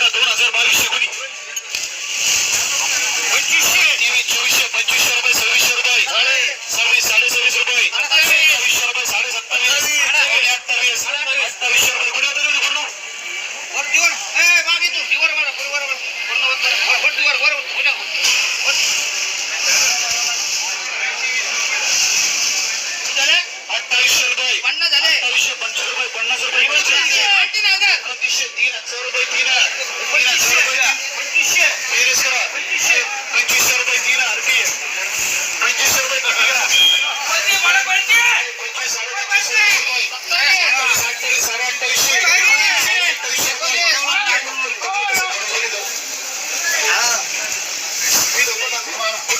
अठरा दोन हजार बावीसशे कोणी पंचवीसशे. तेवीस चोवीसशे पंचवीसशे रुपये सव्वीसशे रुपये. सव्वीस साडे सव्वीस रुपये. सव्वीसशे रुपये साडे सत्तावीस अठ्ठावीस अठ्ठावीसशे रुपये. कोणी होतं तेवढं पूर्ण? अठ्ठावीसशे रुपये. अठ्ठावीसशे पंचवीस रुपये पन्नास रुपये एकोणतीसशे तीन हजार रुपये तीन तीन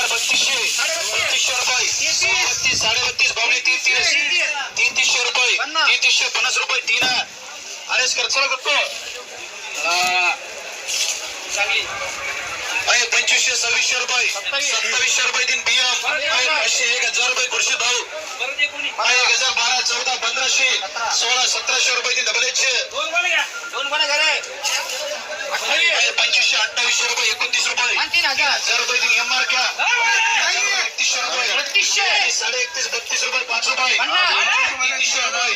हजार बत्तीसशे बत्तीसशे रुपये. बत्तीस साडे बत्तीस बावणे तीन तीस तीन तीसशे रुपये. तीन तीसशे पन्नास रुपये तीन. अरेच कर चला. करतो आहे पंचवीसशे सव्वीसशे रुपये. सत्तावीसशे रुपये तीन बियम आहे पाचशे एक हजार रुपये खुर्शी भाऊ. एक हजार बारा चौदा पंधराशे. सोळा सतराशे रुपये तीन डबल एकशे पंचवीसशे अठ्ठावीसशे रुपये एकोणतीस रुपये. हजार. रुपये तीन एम आर क्या रुपये साडे एकतीस बत्तीस रुपये पाच रुपये. तीनशे रुपये.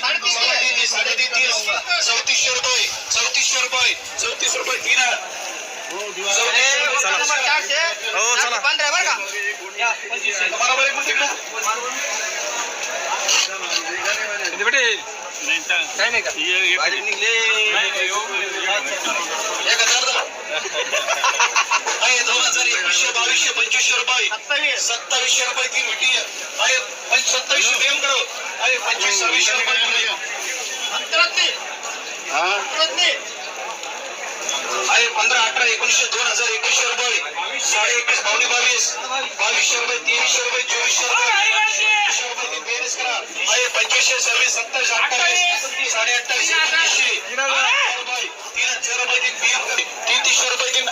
साडे तीस चौतीसशे रुपये. चौतीसशे रुपये. चौतीस रुपये तीन हो चला. बरं का? भेटेल काय नाही का? एक हजार दहा. आहे दोन हजार एकवीसशे बावीसशे रुपये सत्तावीसशे रुपये तीन मिठी आहे. पंच- सत्तावीसशे बेम करो आहे पंचवीस सव्वीसशे रुपये आहे पंधरा अठरा एकोणीसशे दोन हजार एकवीसशे रुपये. साडे एकवीस पावणे बावीस. बावीसशे रुपये तेवीसशे रुपये चोवीसशे रुपये. बेरीज करा. आहे पंचवीसशे सव्वीस सत्तावीस अठ्ठावीस. साडे अठ्ठावीस तीन हजार. रुपये तीन पीएम करा तीन तीसशे रुपये तीन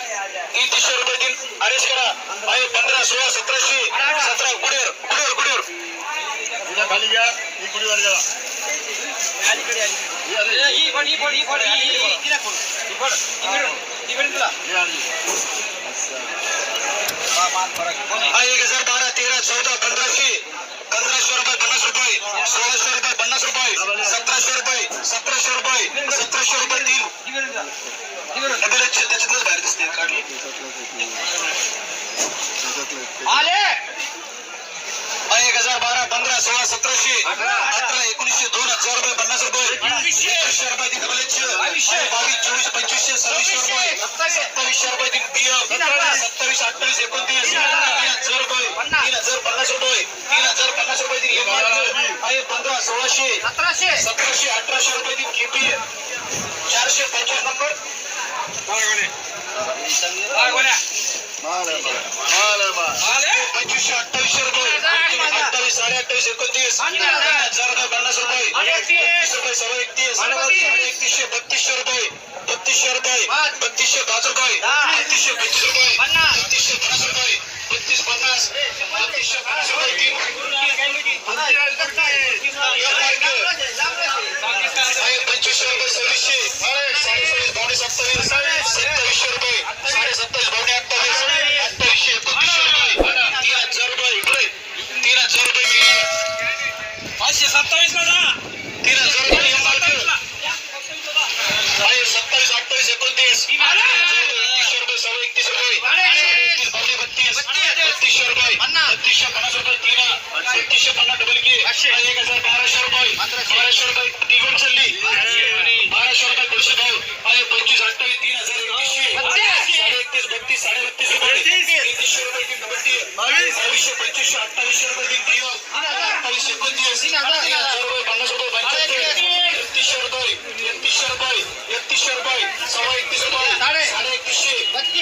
तीन तीसशे रुपये तीन अरेस्ट करा. पंधरा सोळा सतराशे सतरा कुडेर कुडेर कुडेर खाली घ्या ही कुडी वर गेला हा एक हजार बारा तेरा चौदा पंधराशे पंधराशे रुपये पन्नास रुपये सोळाशे रुपये पन्नास रुपये सतराशे रुपये सतराशे रुपये सतराशे रुपये तीन डबल एकशे त्याच्यातच बाहेर दिसते काढली हा एक हजार बारा पंधरा सतराशे अठरा एकोणीसशे दोन हजार रुपये पन्नास रुपये. एकवीसशे. रुपये तीन एकशे बावीस चोवीस पंचवीसशे सव्वीसशे रुपये. सत्तावीसशे रुपये तीन पीएम सत्तावीस अठ्ठावीस एकोणतीस. तीन हजार. रुपये. तीन हजार पन्नास रुपये. तीन हजार पन्नास रुपये तीन आहे पंधरा सोळाशे. सतराशे. अठराशे रुपये तीन केपी चारशे पंचवीस नंबर. पंचवीसशे अठ्ठावीसशे रुपये. साडे अठ्ठावीस. एकोणतीस हजार रुपये पन्नास रुपये. एकतीस रुपये सव्वा एकतीस. एकतीसशे बत्तीसशे रुपये. बत्तीसशे रुपये. बत्तीसशे पाच रुपये. बत्तीसशे पंचवीस रुपये. बत्तीसशे पन्नास रुपये. बत्तीस पन्नास. बत्तीसशे पन्नास रुपये. तीन. पंचवीसशे रुपये सव्वीसशे. साडे सव्वीस सत्तावीस सत्तावीसशे रुपये साडे सत्तावीस पावणे अठ्ठावीस अठ्ठावीसशे एकोणतीसशे रुपये तीन हजार रुपये इकडे तीन हजार रुपये मिळणार पाचशे सत्तावीस ला जा. तीन हजार सत्तावीस अठ्ठावीस एकोणतीस. एकतीसशे रुपये सव्वा एकतीस रुपये बत्तीस. बत्तीसशे रुपये. बत्तीसशे पन्नास रुपये तीन बत्तीसशे पन्नास डबल की. एक हजार बाराशे रुपये. बाराशे. रुपये तिघून चालली बाराशे. रुपये पुढचे भाऊ. आहे पंचवीस अठ्ठावीस तीन हजार एकतीसशे. साडे एकतीस बत्तीस साडे बत्तीस रुपये तेहतीसशे रुपये तीन डबल टी बावीसशे पंचवीसशे अठ्ठावीसशे रुपये तीन. अठ्ठावीसशे एकोणतीस.